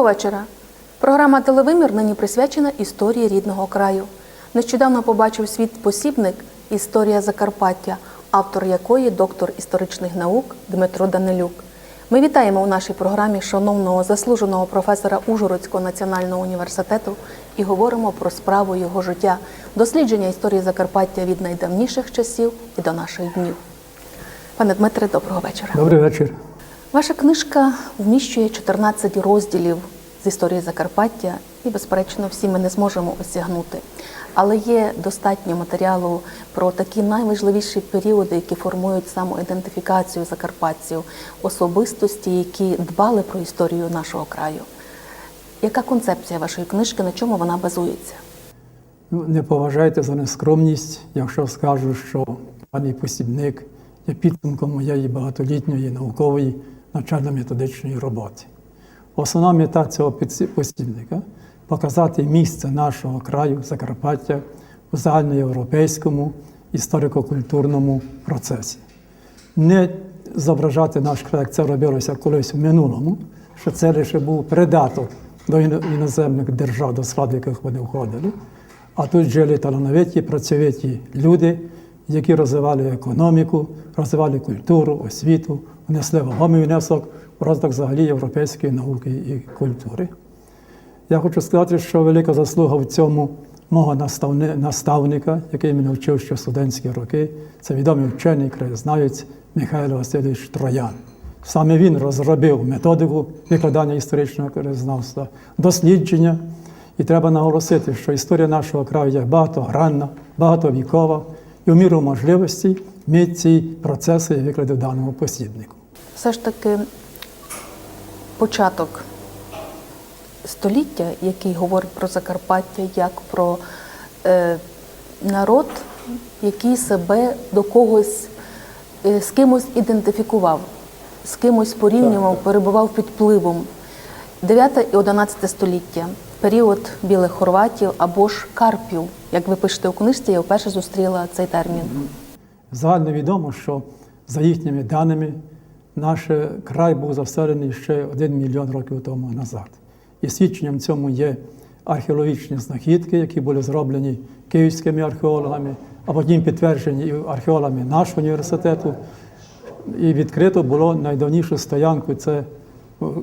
Доброго вечора. Програма Телевимір нині присвячена історії рідного краю. Нещодавно побачив світ посібник Історія Закарпаття, автор якої доктор історичних наук Дмитро Данилюк. Ми вітаємо у нашій програмі шановного заслуженого професора Ужгородського національного університету і говоримо про справу його життя, дослідження історії Закарпаття від найдавніших часів і до наших днів. Пане Дмитре, доброго вечора. Добрий вечір. Ваша книжка вміщує 14 розділів з історії Закарпаття, і, безперечно, всі ми не зможемо осягнути. Але є достатньо матеріалу про такі найважливіші періоди, які формують самоідентифікацію закарпатців, особистості, які дбали про історію нашого краю. Яка концепція вашої книжки, на чому вона базується? Ну, не поважайте за нескромність, якщо скажу, що даний посібник є підсумком моєї багатолітньої наукової навчально-методичної роботи. Основна мета цього посібника показати місце нашого краю Закарпаття у загальноєвропейському історико-культурному процесі. Не зображати наш край, як це робилося колись в минулому, що це лише був придаток до іноземних держав, до складу яких вони входили. А тут жили талановиті, працьовиті люди, які розвивали економіку, розвивали культуру, освіту, внесли вагомий внесок у розвиток взагалі європейської науки і культури. Я хочу сказати, що велика заслуга в цьому мого наставника, який мене вчив ще в студентські роки, це відомий вчений краєзнавець Михайло Васильович Троян. Саме він розробив методику викладання історичного краєзнавства, дослідження. І треба наголосити, що історія нашого краю є багатогранна, багатовікова, і в міру можливості ми ці процеси викладемо даному посібнику. Все ж таки початок століття, який говорить про Закарпаття як про е, народ, який себе до когось е, з кимось ідентифікував, з кимось порівнював, перебував під впливом. 9 і 11 століття, період білих хорватів або ж карпів. Як ви пишете у книжці, я вперше зустріла цей термін. Загально відомо, що за їхніми даними наш край був заселений ще один мільйон років тому назад. І свідченням цьому є археологічні знахідки, які були зроблені київськими археологами, а потім підтверджені археологами нашого університету. І відкрито було найдавнішу стоянку це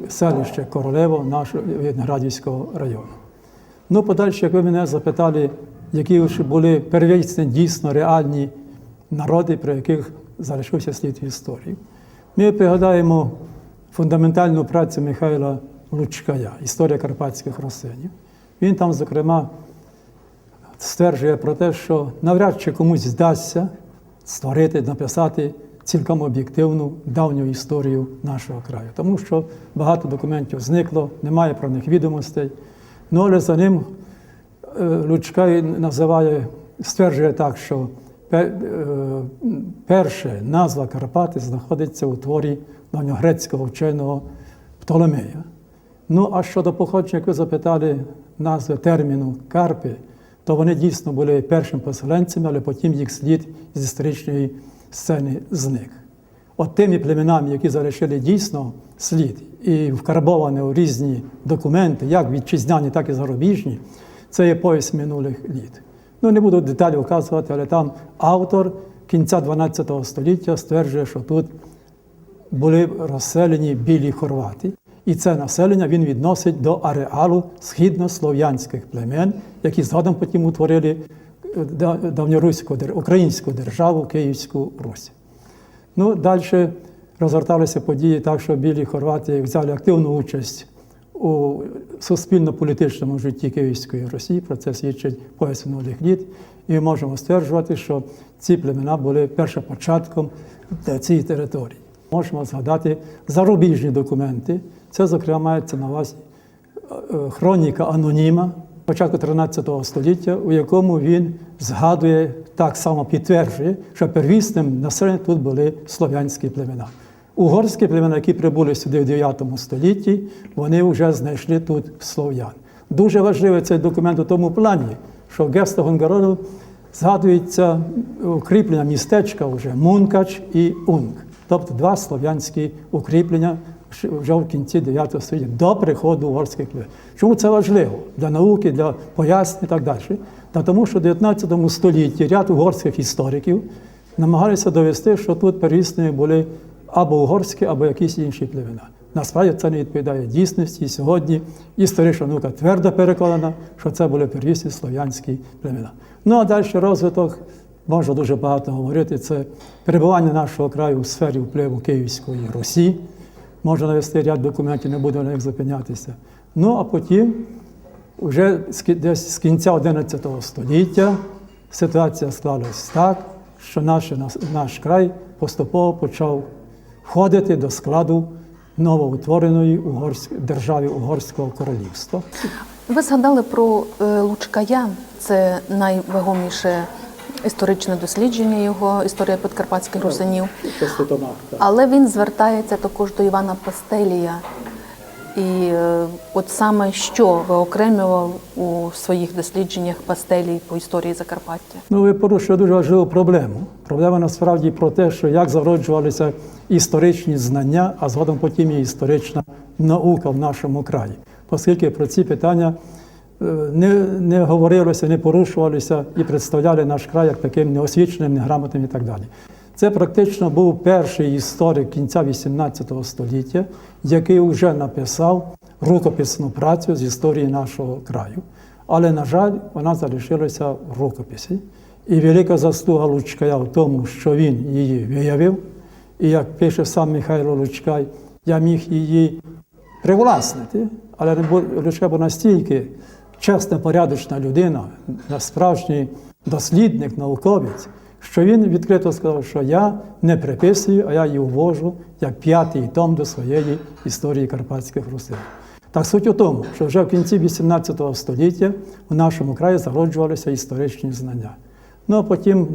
селище Королево нашого Віноградівського району. Ну, подальше, як ви мене запитали, які ж були первісні, дійсно реальні народи, про яких залишився слід в історії. Ми пригадаємо фундаментальну працю Михайла Лучкая Історія карпатських росинів. Він там, зокрема, стверджує про те, що навряд чи комусь здасться створити, написати цілком об'єктивну давню історію нашого краю, тому що багато документів зникло, немає про них відомостей. Ну, але за ним е, Лучкай називає, стверджує так, що е, перша назва Карпати знаходиться у творі давньогрецького вченого Птолемея. Ну, а щодо походження, як ви запитали назви терміну Карпи, то вони дійсно були першими поселенцями, але потім їх слід з історичної сцени зник. От тими племенами, які залишили дійсно слід і вкарбовані у різні документи, як вітчизняні, так і зарубіжні, це є пояс минулих літ. Ну, не буду деталі вказувати, але там автор кінця 12 століття стверджує, що тут були розселені білі хорвати. І це населення він відносить до ареалу східнослов'янських племен, які згодом потім утворили давньоруську українську державу Київську Русь. Ну, далі розгорталися події так, що білі хорвати взяли активну участь у суспільно-політичному житті Київської Росії. Про це свідчить пояс минулих літ. І ми можемо стверджувати, що ці племена були першопочатком цієї території. Можемо згадати зарубіжні документи. Це, зокрема, мається на увазі е, хроніка аноніма початку 13 століття, у якому він згадує, так само підтверджує, що первісним населенням тут були слов'янські племена. Угорські племена, які прибули сюди в 9 столітті, вони вже знайшли тут слов'ян. Дуже важливий цей документ у тому плані, що в Геста Гонгароду згадується укріплення містечка вже Мункач і Унг. тобто два слов'янські укріплення вже в кінці 9 століття до приходу угорських людей. Чому це важливо для науки, для пояснень і так далі? Та тому, що в 19 столітті ряд угорських істориків намагалися довести, що тут первісними були або угорські, або якісь інші племена. Насправді це не відповідає дійсності. І сьогодні історична наука твердо переконана, що це були первісні слов'янські племена. Ну а далі розвиток, можна дуже багато говорити, це перебування нашого краю у сфері впливу Київської Русі. Можна навести ряд документів, не буду на них зупинятися. Ну а потім, вже десь з кінця 11 століття, ситуація склалась так, що наш, наш край поступово почав входити до складу новоутвореної угорськ- держави Угорського королівства. Ви згадали про е, Лучкая, це найвагоміше історичне дослідження його історія підкарпатських русинів. Але він звертається також до Івана Пастелія. І е, от саме що виокремлював у своїх дослідженнях Пастелій по історії Закарпаття? Ну, ви порушили дуже важливу проблему. Проблема насправді про те, що як зароджувалися історичні знання, а згодом потім і історична наука в нашому краї. Оскільки про ці питання не, не говорилося, не порушувалися і представляли наш край як таким неосвіченим, неграмотним і так далі. Це практично був перший історик кінця XVIII століття, який вже написав рукописну працю з історії нашого краю. Але, на жаль, вона залишилася в рукописі. І велика заслуга Лучкая в тому, що він її виявив. І як пише сам Михайло Лучкай, я міг її привласнити, але Лучка був настільки чесна, порядочна людина, справжній дослідник, науковець, що він відкрито сказав, що я не приписую, а я її ввожу як п'ятий том до своєї історії карпатських русин. Так суть у тому, що вже в кінці XVIII століття у нашому краї зароджувалися історичні знання. Ну а потім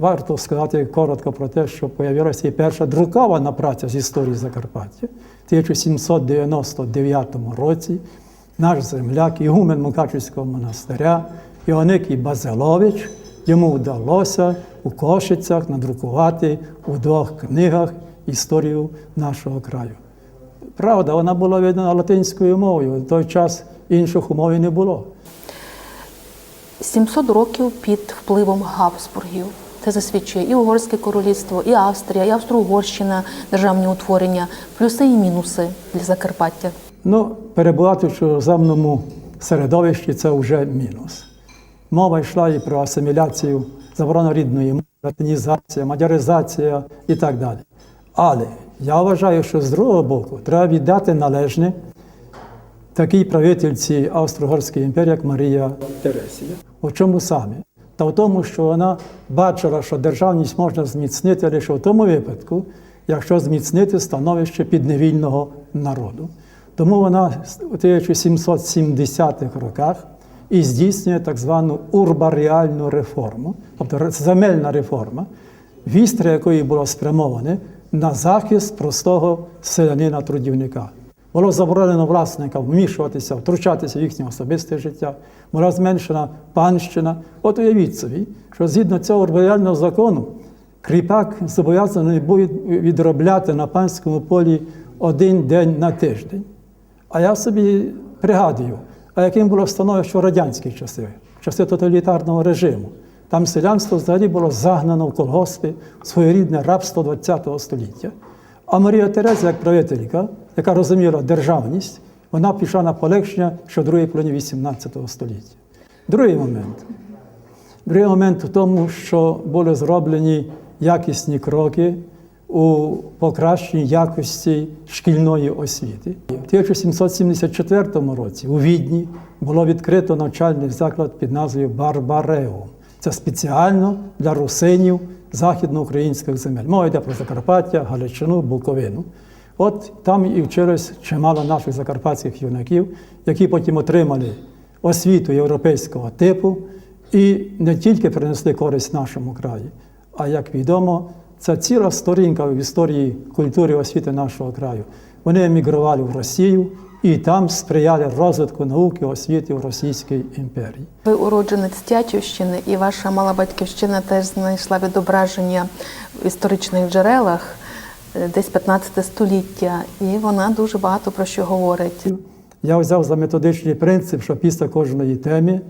варто сказати коротко про те, що появилася і перша друкована праця з історії Закарпаття. В 1799 році наш земляк, ігумен Мукачівського монастиря, Іоникій Базилович, йому вдалося у Кошицях надрукувати у двох книгах історію нашого краю. Правда, вона була видана латинською мовою. В той час інших умов не було. 700 років під впливом Габсбургів. Це засвідчує і Угорське королівство, і Австрія, і Австро-Угорщина, державні утворення, плюси і мінуси для Закарпаття. Ну, перебувати в чужоземному середовищі це вже мінус. Мова йшла і про асиміляцію, заборону рідної мови, латинізація, мадяризація і так далі. Але я вважаю, що з другого боку треба віддати належне такій правительці Австро-Угорської імперії, як Марія Тересія. У чому саме? Та в тому, що вона бачила, що державність можна зміцнити лише в тому випадку, якщо зміцнити становище підневільного народу. Тому вона у 1770-х роках і здійснює так звану урбаріальну реформу, тобто земельна реформа, вістря якої було спрямоване на захист простого селянина-трудівника. Було заборонено власникам вмішуватися, втручатися в їхнє особисте життя, була зменшена панщина. От уявіть собі, що згідно цього урбаріального закону кріпак зобов'язаний був відробляти на панському полі один день на тиждень. А я собі пригадую, а яким було становище в радянські часи, часи тоталітарного режиму. Там селянство взагалі було загнано в колгоспи, своєрідне рабство ХХ століття. А Марія Тереза, як правителька, яка розуміла державність, вона пішла на полегшення ще в другій половині XVIII століття. Другий момент. Другий момент в тому, що були зроблені якісні кроки у покращенні якості шкільної освіти. В 1774 році у Відні було відкрито навчальний заклад під назвою Барбареум. Це спеціально для русинів західноукраїнських земель. Мова йде про Закарпаття, Галичину, Буковину. От там і вчилось чимало наших закарпатських юнаків, які потім отримали освіту європейського типу і не тільки принесли користь нашому краї, а як відомо, це ціла сторінка в історії культури освіти нашого краю. Вони емігрували в Росію і там сприяли розвитку науки освіти в Російській імперії. Ви уродженець Тячівщини, і ваша мала батьківщина теж знайшла відображення в історичних джерелах. е, десь 15 століття, і вона дуже багато про що говорить. Я взяв за методичний принцип, що після кожної теми,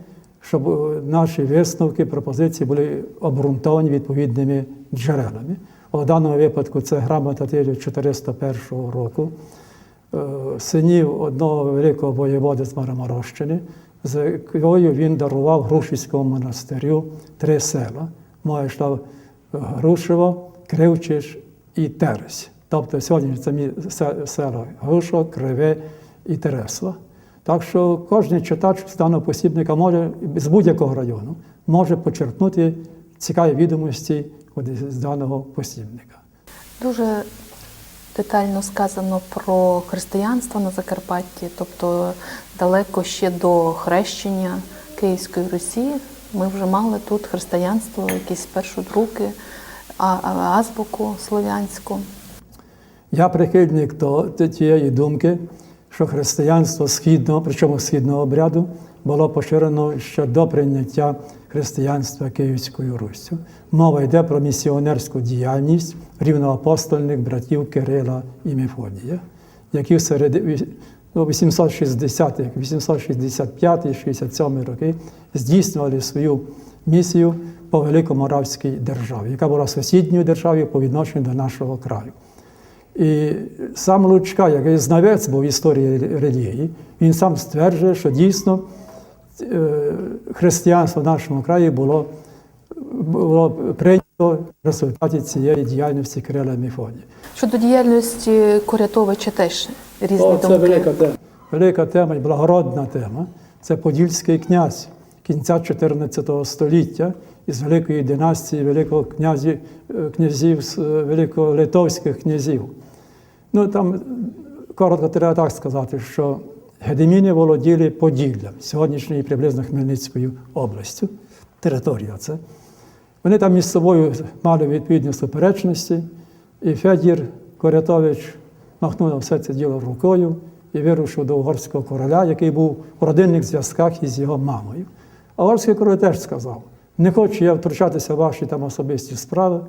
щоб е, наші висновки, пропозиції були обґрунтовані відповідними джерелами. У даному випадку це грамота 1401 року е, синів одного великого воєводи з Мараморощини, з якою він дарував Грушівському монастирю три села. Мова йшла е, Грушево, Кривчиш і Тересь. Тобто сьогодні це села Грушо, Криве і Тересла. Так що кожен читач з даного посібника може з будь-якого району може почерпнути цікаві відомості з даного посібника. Дуже детально сказано про християнство на Закарпатті, тобто далеко ще до хрещення Київської Русі. Ми вже мали тут християнство, якісь першодруки, азбуку слов'янську. Я прихильник до тієї думки, що християнство східного, причому східного обряду, було поширено ще до прийняття християнства Київською Руссю. Мова йде про місіонерську діяльність рівноапостольних братів Кирила і Мефодія, які в середи ві- ну, 860-х, 865-67 роки здійснювали свою місію по Великоморавській державі, яка була сусідньою державою по відношенню до нашого краю. І сам Лучка, який знавець був історії релігії, він сам стверджує, що дійсно е, християнство в нашому краї було, було прийнято в результаті цієї діяльності Кирила і Щодо діяльності Корятовича теж різні О, думки. велика тема. Велика тема і благородна тема. Це Подільський князь кінця 14 століття із великої династії великого князі, е, князів, е, великолитовських князів. Ну там коротко треба так сказати, що гедеміни володіли Поділлям, сьогоднішньою приблизно Хмельницькою областю. Територія це. Вони там між собою мали відповідні суперечності, і Федір Корятович махнув на все це діло рукою і вирушив до угорського короля, який був у родинних зв'язках із його мамою. А угорський король теж сказав: не хочу я втручатися в ваші там особисті справи.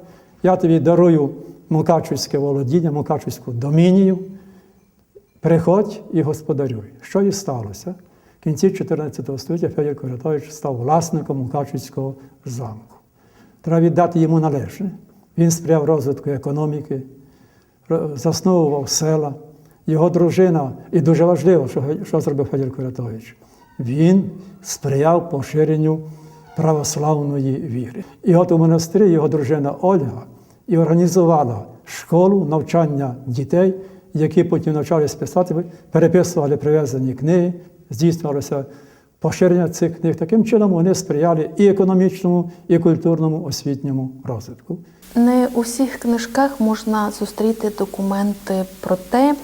Я тобі дарую Мукачівське володіння, Мукачівську домінію. Приходь і господарюй. Що і сталося? В кінці 14 століття Федір Корятович став власником Мукачівського замку. Треба віддати йому належне. Він сприяв розвитку економіки, засновував села. Його дружина, і дуже важливо, що, що зробив Федір Корятович. Він сприяв поширенню православної віри. І от у монастирі його дружина Ольга і організувала школу навчання дітей, які потім навчалися писати, переписували привезені книги, здійснювалося поширення цих книг. Таким чином вони сприяли і економічному, і культурному освітньому розвитку. Не у всіх книжках можна зустріти документи про те,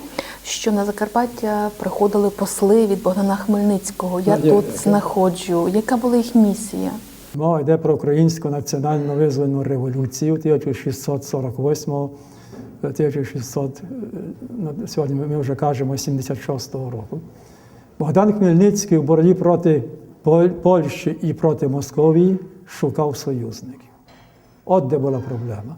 що на Закарпаття приходили посли від Богдана Хмельницького. Я тут знаходжу. Яка була їх місія? Мова йде про українську національну визвольну революцію 1648 1600, е, сьогодні ми вже кажемо 76-го року. Богдан Хмельницький в боротьбі проти Польщі і проти Московії шукав союзників. От де була проблема.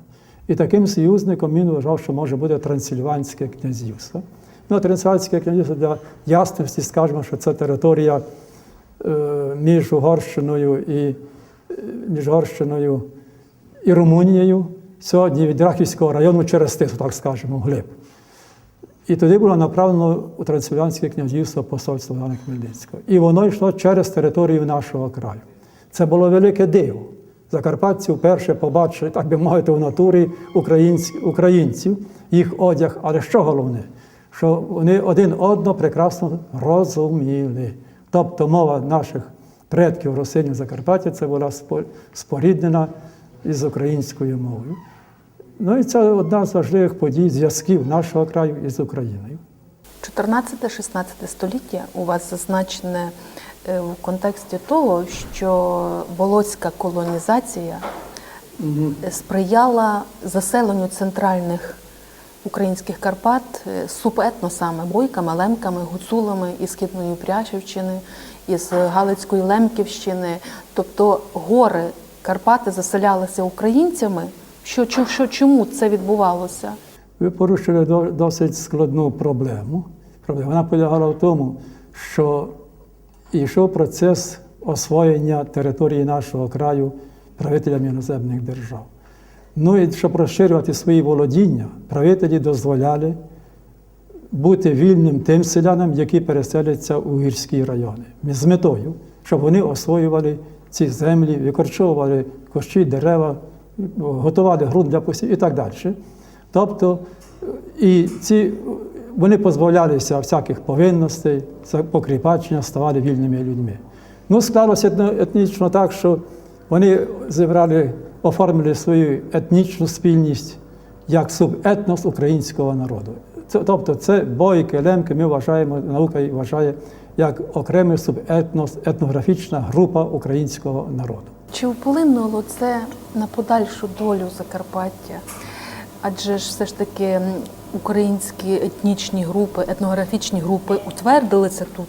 І таким союзником він вважав, що може бути Трансильванське князівство. Ну, Трансильванське князівство для ясності скажемо, що це територія е, між Угорщиною і між Угорщиною і Румунією, сьогодні від Рахівського району через Тису, так скажемо, глиб. І туди було направлено у Трансильванське князівство посольство Івана Хмельницького. І воно йшло через територію нашого краю. Це було велике диво. Закарпатці вперше побачили, так би мовити, в натурі українців, їх одяг. Але що головне? Що вони один одного прекрасно розуміли. Тобто мова наших предків русинів Закарпаття це була спо- споріднена із українською мовою. Ну і це одна з важливих подій зв'язків нашого краю із Україною. 14-16 століття у вас зазначене е, в контексті того, що волоцька колонізація е, сприяла заселенню центральних українських Карпат е, субетносами, бойками, лемками, гуцулами із Східної Пряшівщини, із Галицької Лемківщини. Тобто гори Карпати заселялися українцями. Що, що, чому це відбувалося? Ви порушили досить складну проблему. Вона полягала в тому, що йшов процес освоєння території нашого краю правителями іноземних держав. Ну і щоб розширювати свої володіння, правителі дозволяли бути вільним тим селянам, які переселяться у гірські райони, з метою, щоб вони освоювали ці землі, викорчовували кущі, дерева, готували ґрунт для посів і так далі. Тобто, і ці, вони позбавлялися всяких повинностей, покріпачення, ставали вільними людьми. Ну, склалося етнічно так, що вони зібрали, оформили свою етнічну спільність як субетнос українського народу. Це, тобто це бойки, лемки, ми вважаємо, наука вважає як окремий субетнос, етнографічна група українського народу. Чи вплинуло це на подальшу долю Закарпаття? Адже ж все ж таки українські етнічні групи, етнографічні групи утвердилися тут,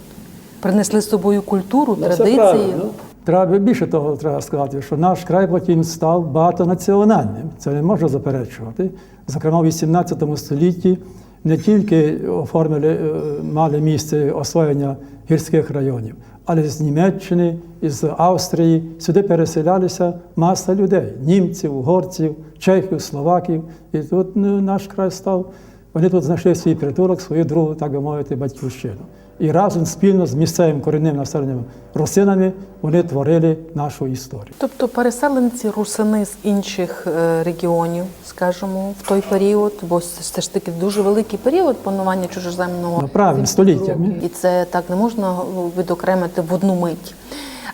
принесли з собою культуру, Ну, традиції. Треба більше того треба сказати, що наш край потім став багатонаціональним. Це не можна заперечувати. Зокрема, в 18 столітті не тільки оформили, е, мали місце освоєння гірських районів, але з Німеччини, із Австрії сюди переселялися маса людей: німців, угорців, чехів, словаків. І тут ну, наш край став. Вони тут знайшли свій притулок, свою другу, так би мовити, батьківщину. І разом спільно з місцевим корінним населенням русинами вони творили нашу історію. Тобто переселенці русини з інших е, регіонів, скажімо, в той період, бо це ж таки дуже великий період панування чужоземного Ну, правильно, століттями. і це так не можна відокремити в одну мить.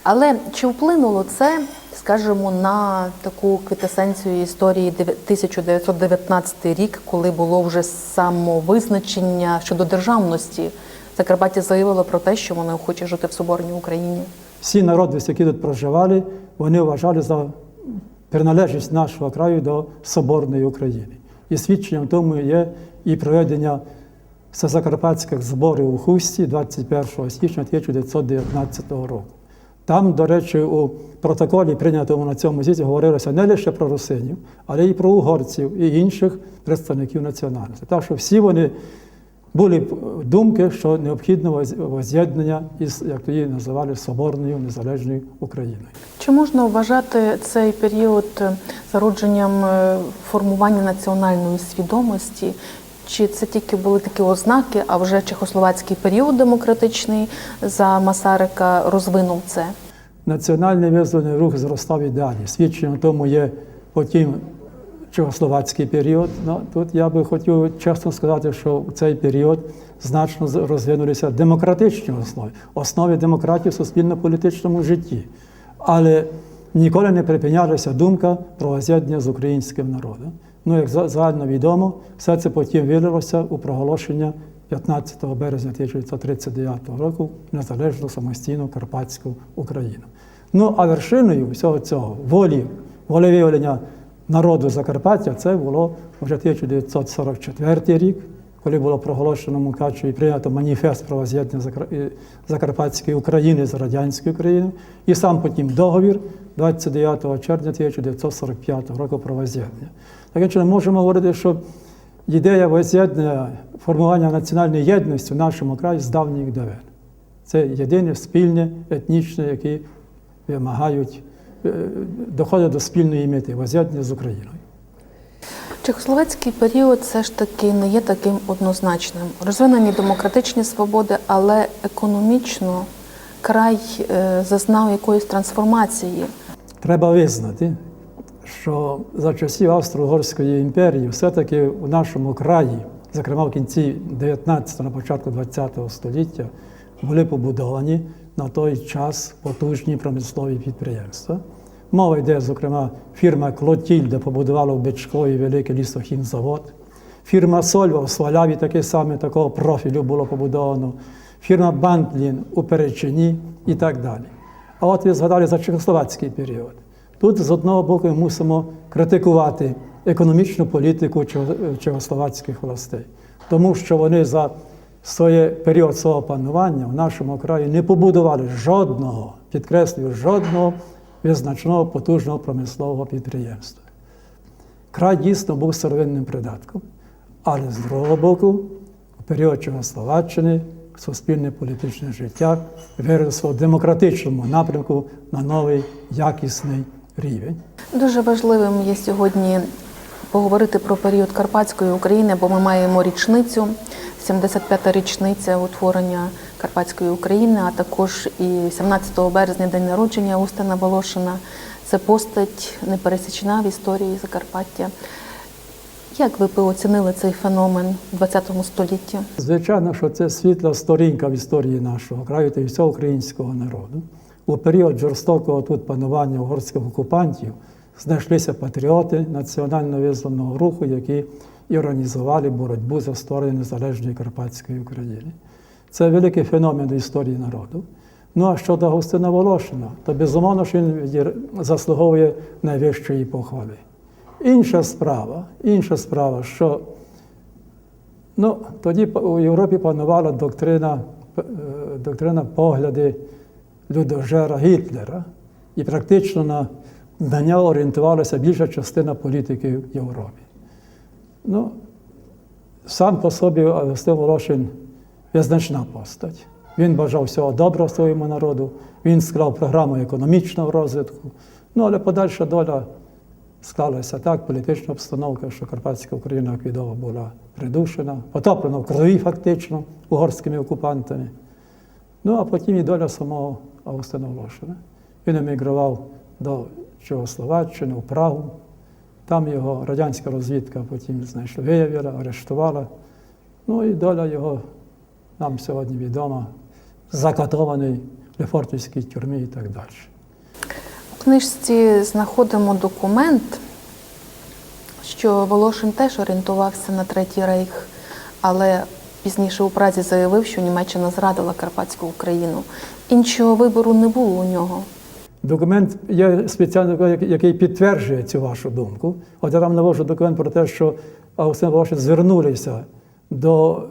Але чи вплинуло це, скажімо, на таку квітесенцію історії дев'я- 1919 рік, коли було вже самовизначення щодо державності? Закарпаття заявило про те, що воно хоче жити в соборній Україні. Всі народи, які тут проживали, вони вважали за приналежність нашого краю до Соборної України. І свідченням тому є і проведення всезакарпатських зборів у Хусті 21 січня 1919 року. Там, до речі, у протоколі, прийнятому на цьому з'їзді, говорилося не лише про русинів, але й про угорців і інших представників національності. Так що всі вони були думки, що необхідно воз'єднання із, як тоді називали, Соборною Незалежною Україною. Чи можна вважати цей період е, зародженням е, формування національної свідомості? Чи це тільки були такі ознаки, а вже чехословацький період демократичний за Масарика розвинув це? Національний визвольний рух зростав і далі. Свідченням тому є потім чехословацький період. Ну, тут я би хотів чесно сказати, що в цей період значно розвинулися демократичні основи, основи демократії в суспільно-політичному житті. Але ніколи не припинялася думка про воз'єднання з українським народом. Ну, як за- загально відомо, все це потім вилилося у проголошення 15 березня 1939 року незалежну самостійну Карпатську Україну. Ну а вершиною всього цього волі, волевиявлення народу Закарпаття це було вже 1944 рік, коли було проголошено в Мукачеві прийнято маніфест про воз'єднання Закарпатської України з радянською Україною, і сам потім договір 29 червня 1945 року про воз'єднання. Таким чином можемо говорити, що ідея воз'єднання, формування національної єдності в нашому краї з давніх давен. Це єдине спільне етнічне, які вимагають, е, доходять до спільної мети воз'єднання з Україною. Чехословацький період все ж таки не є таким однозначним. Розвинені демократичні свободи, але економічно край е, зазнав якоїсь трансформації. Треба визнати, що за часів Австро-Угорської імперії все-таки у нашому краї, зокрема в кінці 19 на початку 20 століття, були побудовані на той час потужні промислові підприємства. Мова йде, зокрема, фірма Клотільда побудувала в Бичкові великий лісохімзавод. Фірма Сольва в Сваляві таке саме такого профілю було побудовано. Фірма Бантлін у Перечині і так далі. А от ви згадали за чехословацький період. Тут з одного боку ми мусимо критикувати економічну політику чехословацьких властей, тому що вони за своє період свого панування в нашому краї не побудували жодного, підкреслюю, жодного визначного потужного промислового підприємства. Край дійсно був сировинним придатком, Але з другого боку, у період Чехословаччини суспільне політичне життя виросло в демократичному напрямку на новий якісний рівень. Дуже важливим є сьогодні поговорити про період Карпатської України, бо ми маємо річницю, 75-та річниця утворення Карпатської України, а також і 17 березня день народження Устина Волошина. Це постать непересічна в історії Закарпаття. Як ви оцінили цей феномен в ХХ столітті? Звичайно, що це світла сторінка в історії нашого краю та всього українського народу. У період жорстокого тут панування угорських окупантів знайшлися патріоти національно визвольного руху, які організували боротьбу за створення незалежної Карпатської України. Це великий феномен в історії народу. Ну а щодо Гостина Волошина, то безумовно, що він заслуговує найвищої похвали. Інша справа, інша справа, що Ну, тоді у Європі панувала доктрина, е, доктрина погляди людожера Гітлера, і практично на, нього орієнтувалася більша частина політики в Європі. Ну, сам по собі Августин Волошин визначна постать. Він бажав всього доброго своєму народу, він склав програму економічного розвитку. Ну, але подальша доля склалася так, політична обстановка, що Карпатська Україна, як відомо, була придушена, потоплена в крові фактично угорськими окупантами. Ну, а потім і доля самого Августина Волошина. Він емігрував до Чехословаччини, в Прагу. Там його радянська розвідка потім знайшла, виявила, арештувала. Ну і доля його нам сьогодні відома, закатований в Лефортівській тюрмі і так далі. У книжці знаходимо документ, що Волошин теж орієнтувався на Третій рейх, але пізніше у Празі заявив, що Німеччина зрадила Карпатську Україну. Іншого вибору не було у нього. Документ є спеціально, який- який підтверджує цю вашу думку. От я там навожу документ про те, що Августин Волошин звернулися до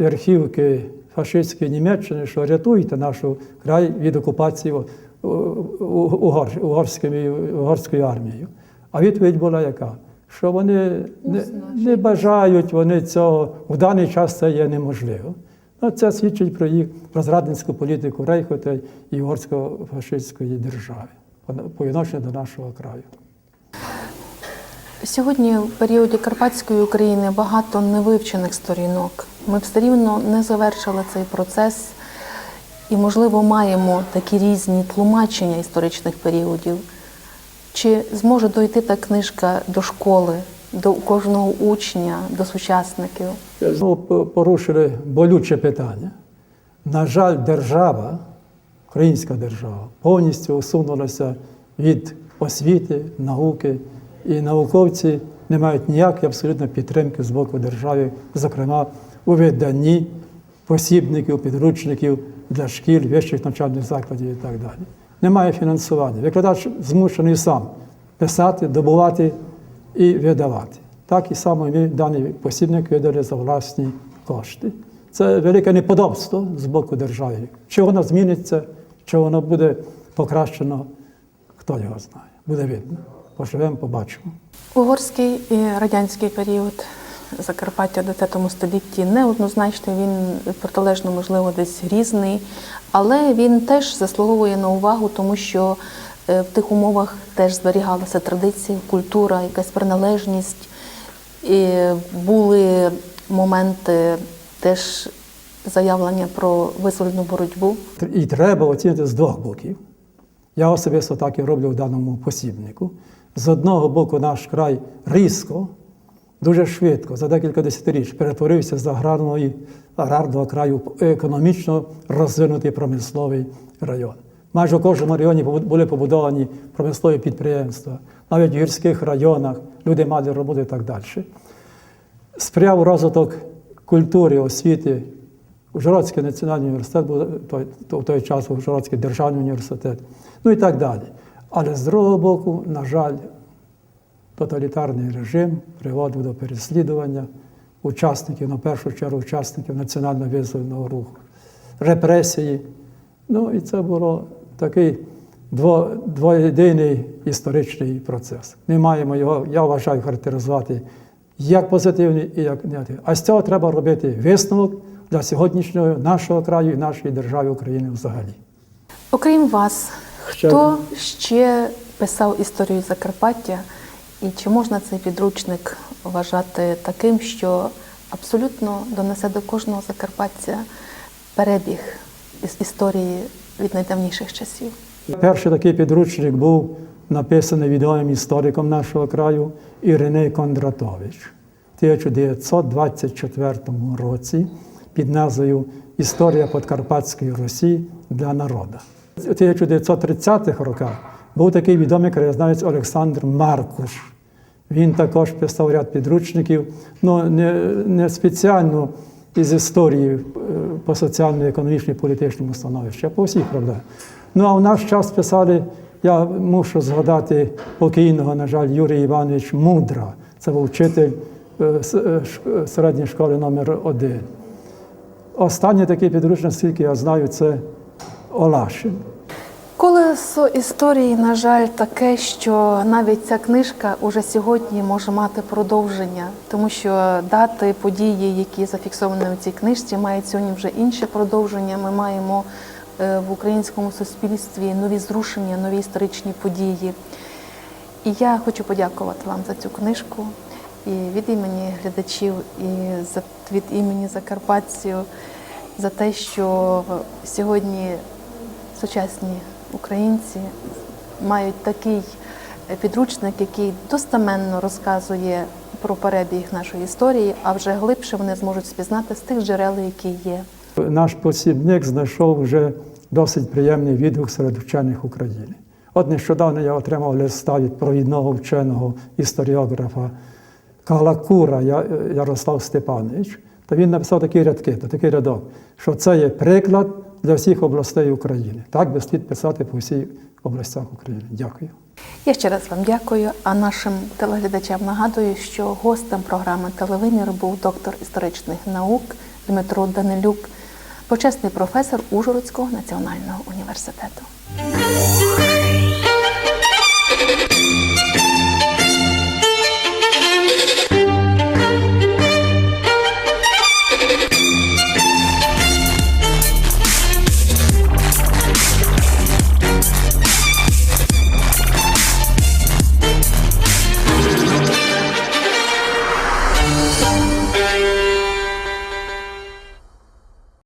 верхівки фашистської Німеччини, що рятуйте наш край від окупації угорською, армією. А відповідь була яка? Що вони не, не бажають вони цього, в даний час це є неможливо. Ну, це свідчить про їх розрадницьку політику Рейху та і угорсько-фашистської держави по відношенню до нашого краю. Сьогодні в періоді Карпатської України багато невивчених сторінок. Ми все рівно не завершили цей процес і, можливо, маємо такі різні тлумачення історичних періодів. Чи зможе дойти та книжка до школи, до кожного учня, до сучасників? Знову порушили болюче питання. На жаль, держава, українська держава, повністю усунулася від освіти, науки, і науковці не мають ніякої абсолютно підтримки з боку держави, зокрема у виданні посібників, підручників для шкіл, вищих навчальних закладів і так далі. Немає фінансування. Викладач змушений сам писати, добувати і видавати. Так і само ми даний посібник видали за власні кошти. Це велике неподобство з боку держави. Чи воно зміниться, чи воно буде покращено, хто його знає. Буде видно. Поживемо, побачимо. Угорський і радянський період Закарпаття в ХХ столітті неоднозначний, він протилежно, можливо, десь різний, але він теж заслуговує на увагу, тому що е, в тих умовах теж зберігалася традиція, культура, якась приналежність. І були моменти теж заявлення про визвольну боротьбу. І треба оцінити з двох боків. Я особисто так і роблю в даному посібнику. З одного боку, наш край різко, дуже швидко, за декілька десятиріч, перетворився з аграрної, аграрного краю в економічно розвинутий промисловий район. Майже у кожному районі були побудовані промислові підприємства, навіть в гірських районах люди мали роботу і так далі. Сприяв розвиток культури, освіти. Ужгородський національний університет був той, в той час Ужгородський державний університет, ну і так далі. Але з другого боку, на жаль, тоталітарний режим приводив до переслідування учасників, на першу чергу учасників національно визвольного руху, репресії. Ну і це було такий дво, двоєдиний історичний процес. Ми маємо його, я вважаю, характеризувати як позитивні і як негативні. А з цього треба робити висновок для сьогоднішнього нашого краю і нашої держави України взагалі. Окрім вас, Ще хто ще писав історію Закарпаття, і чи можна цей підручник вважати таким, що абсолютно донесе до кожного закарпатця перебіг із історії від найдавніших часів? Перший такий підручник був написаний відомим істориком нашого краю Іриней Кондратович в 1924 році під назвою Історія Подкарпатської Русі для народу. У 1930-х роках був такий відомий краєзнавець Олександр Маркуш. Він також писав ряд підручників, ну не, не спеціально із історії е, по соціально-економічній політичному становищі, а по всіх правдах. Ну а в наш час писали, я мушу згадати покійного, на жаль, Юрій Іванович Мудра. Це був вчитель е, е, середньої школи номер 1 Останній такий підручник, наскільки я знаю, це Олашин. Колесо історії, на жаль, таке, що навіть ця книжка уже сьогодні може мати продовження, тому що дати, події, які зафіксовані в цій книжці, мають сьогодні вже інше продовження. Ми маємо е, в українському суспільстві нові зрушення, нові історичні події. І я хочу подякувати вам за цю книжку і від імені глядачів, і від імені закарпатців за те, що сьогодні сучасні українці мають такий е, підручник, який достаменно розказує про перебіг нашої історії, а вже глибше вони зможуть спізнати з тих джерел, які є. Наш посібник знайшов вже досить приємний відгук серед вчених України. От нещодавно я отримав листа від провідного вченого історіографа Калакура Ярослав Степанович. То він написав такі рядки, такий рядок, що це є приклад для всіх областей України. Так би слід писати по всій областях України. Дякую. Я ще раз вам дякую. А нашим телеглядачам нагадую, що гостем програми Телевимір був доктор історичних наук Дмитро Данилюк, почесний професор Ужгородського національного університету.